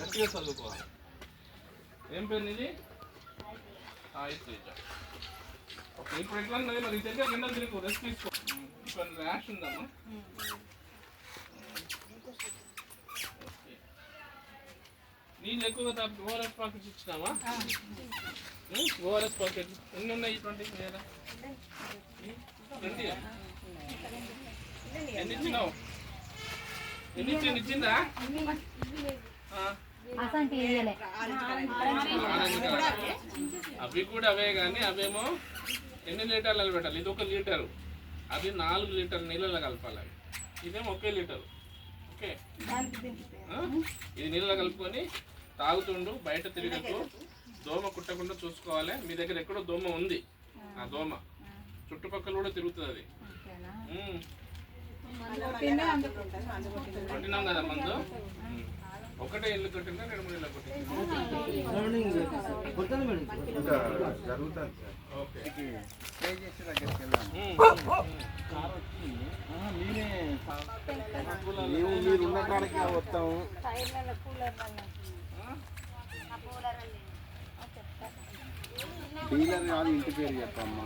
గట్టిగా చదువుకోవాలి. ఏం పేరు ఓకే ఇప్పుడు ఎట్లా ఉన్నది? మరి తెలియక కింద తిరిగి రెస్ట్ తీసుకో. ఇప్పుడు ర్యాష్ ఉందమ్మా. నీళ్ళు ఎక్కువగా తాపి ఓఆర్ఎస్ పాకెట్స్ ఇచ్చినావా? ఓఆర్ఎస్ పాకెట్ ఎన్ని ఉన్నాయి ట్వంటీ లేదా ట్వంటీ ఎన్ని ఇచ్చినావు? ఇచ్చింది? అవి కూడా అవే కానీ అవేమో ఎన్ని లీటర్లు పెట్టాలి ఇది ఒక లీటరు. అది నాలుగు లీటర్ నీళ్ళలో కలపాలి అవి. ఇదేమో ఒకే లీటరు. ఓకే? ఇది నీళ్ళలో కలుపుకొని తాగుతుండు బయట తిరగకు దోమ కుట్టకుండా చూసుకోవాలి. మీ దగ్గర ఎక్కడో దోమ ఉంది. ఆ దోమ. చుట్టుపక్కల కూడా తిరుగుతుంది అది. కొట్టినాం కదా మందు? ఉమ్. ఒకటే ఇల్లు రెండు మూడు ఇల్లు మీరు ఉన్న కాడికి వస్తాము. డీలర్ కాదు ఇంటి పేరు చెప్పమ్మా.